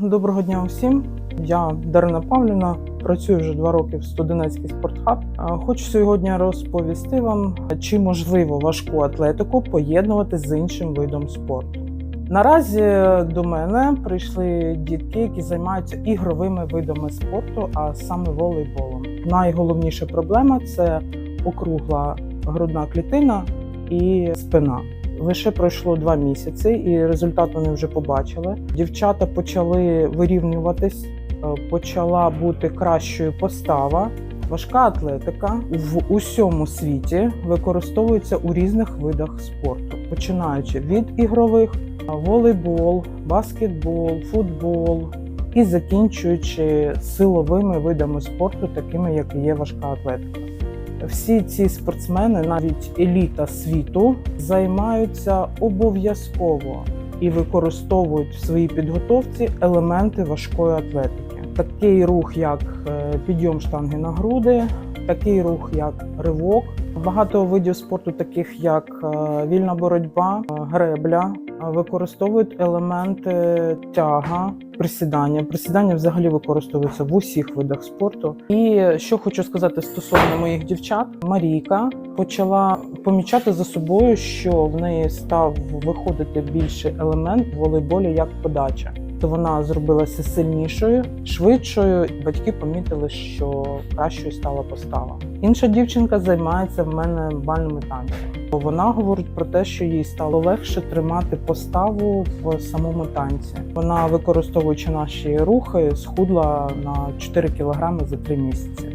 доброго дня усім. Я Дарина Павлівна, працюю вже два роки в студентський спортхаб. Е, Хочу сьогодні розповісти вам, чи можливо важку атлетику поєднувати з іншим видом спорту. Наразі до мене прийшли дітки, які займаються ігровими видами спорту, а саме волейболом. Найголовніша проблема це округла грудна клітина і спина. Лише пройшло два місяці, і результат вони вже побачили. Дівчата почали вирівнюватись, е, почала бути кращою постава. Важка атлетика в усьому світі використовується у різних видах спорту, починаючи від ігрових, волейбол, баскетбол, футбол і закінчуючи силовими видами спорту, такими як є важка атлетика. Всі ці спортсмени, навіть еліта світу, займаються обов'язково і використовують в своїй підготовці елементи важкої атлетики. Такий рух, як е, підйом штанги на груди, такий рух, як ривок. Багато видів спорту, таких як е, вільна боротьба, е, гребля, е, використовують елементи тяга, присідання. Присідання взагалі використовується в усіх видах спорту. І що хочу сказати стосовно моїх дівчат, Марійка почала помічати за собою, що в неї став виходити більше елемент в волейболі як подача. То вона зробилася сильнішою, швидшою. Батьки помітили, що кращою стала постава. Інша дівчинка займається в мене бальними танцями. Вона говорить про те, що їй стало легше тримати поставу в самому танці. Вона, використовуючи наші рухи, схудла на 4 кілограми за 3 місяці.